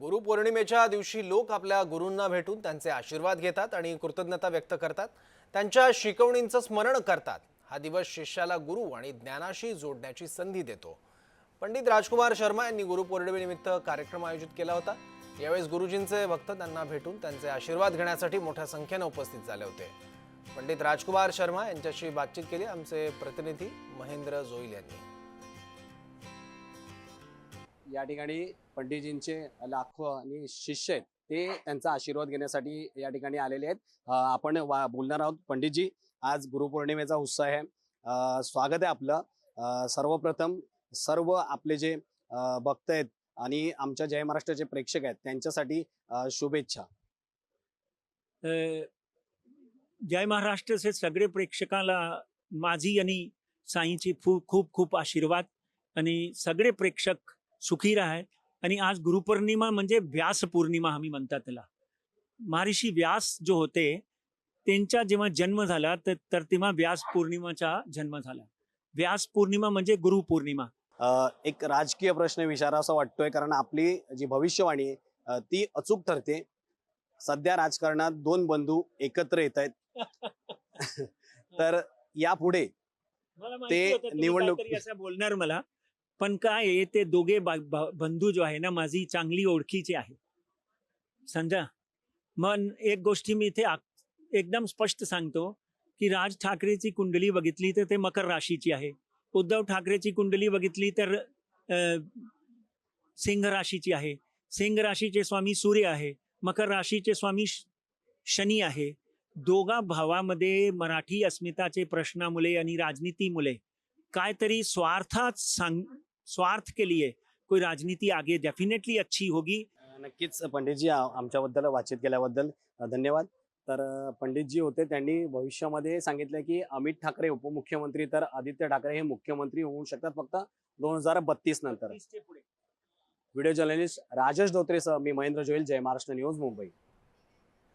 गुरुपौर्णिमेच्या दिवशी लोक आपल्या गुरूंना भेटून त्यांचे आशीर्वाद घेतात आणि कृतज्ञता व्यक्त करतात. त्यांच्या शिकवणींचं स्मरण करतात. हा दिवस शिष्याला गुरु आणि ज्ञानाशी जोडण्याची संधी देतो. पंडित राजकुमार शर्मा यांनी गुरुपौर्णिमेनिमित्त कार्यक्रम आयोजित केला होता. यावेळेस गुरुजींचे भक्त त्यांना भेटून त्यांचे आशीर्वाद घेण्यासाठी मोठ्या संख्येनं उपस्थित झाले होते. पंडित राजकुमार शर्मा यांच्याशी बातचीत केली आमचे प्रतिनिधी महेंद्र जोईल यांनी. या ठिकाणी पंडितजींचे लाखो आणि शिष्य आहेत ते त्यांचा आशीर्वाद घेण्यासाठी या ठिकाणी आलेले आहेत. आपण वा- बोलणार आहोत. पंडितजी आज गुरुपौर्णिमेचा उत्सव आहे. अं, स्वागत आहे आपलं. सर्वप्रथम सर्व आपले जे भक्त आहेत आणि आमच्या जय महाराष्ट्राचे प्रेक्षक आहेत त्यांच्यासाठी शुभेच्छा. जय महाराष्ट्रचे सगळे प्रेक्षकाला माझी आणि साईंची खूप खूप खूप आशीर्वाद आणि सगळे प्रेक्षक सुखी राहाय. आणि आज गुरुपौर्णिमा म्हणजे व्यास पौर्णिमा आम्ही म्हणतात त्याला. महर्षी व्यास जो होते त्यांचा जेव्हा जन्म झाला तर तेव्हा व्यास पौर्णिमाचा जन्म झाला. व्यास पौर्णिमा म्हणजे गुरुपौर्णिमा. अं, एक राजकीय प्रश्न विचारा असं वाटतोय कारण आपली जी भविष्यवाणी आहे ती अचूक ठरते. सध्या राजकारणात दोन बंधू एकत्र येत आहेत. तर यापुढे ते निवडणूक- बोलणार मला. पण काय आहे, ते दोघे बा- बंधू जो आहे ना माझी चांगली ओळखीचे आहे. समजा? मग एक गोष्टी मी इथे एकदम स्पष्ट सांगतो की राज ठाकरेची कुंडली बघितली तर ते मकर राशीची आहे. उद्धव ठाकरेची कुंडली बघितली तर सिंह राशीची आहे. सिंह राशीचे स्वामी सूर्य आहे. मकर राशीचे स्वामी शनी आहे. दोघा भावामध्ये मराठी अस्मिताचे प्रश्नामुळे आणि राजनीतीमुळे काहीतरी स्वार्थात सांग स्वार्थ के लिए कोई राजनीति आगे डेफिनेटली अच्छी होगी। नक्कीच पंडितजी आमच्याबद्दल वाचित केल्याबद्दल धन्यवाद. तर पंडितजी होते त्यांनी भविष्यामध्ये सांगितलं की अमित ठाकरे उपमुख्यमंत्री तर आदित्य ठाकरे हे मुख्यमंत्री होऊ शकतात फक्त दोन हजार बत्तीस नंतर. व्हिडिओ जर्नलिस्ट राजेश धोत्रेसह मी महेंद्र जोईल जय महाराष्ट्र न्यूज मुंबई.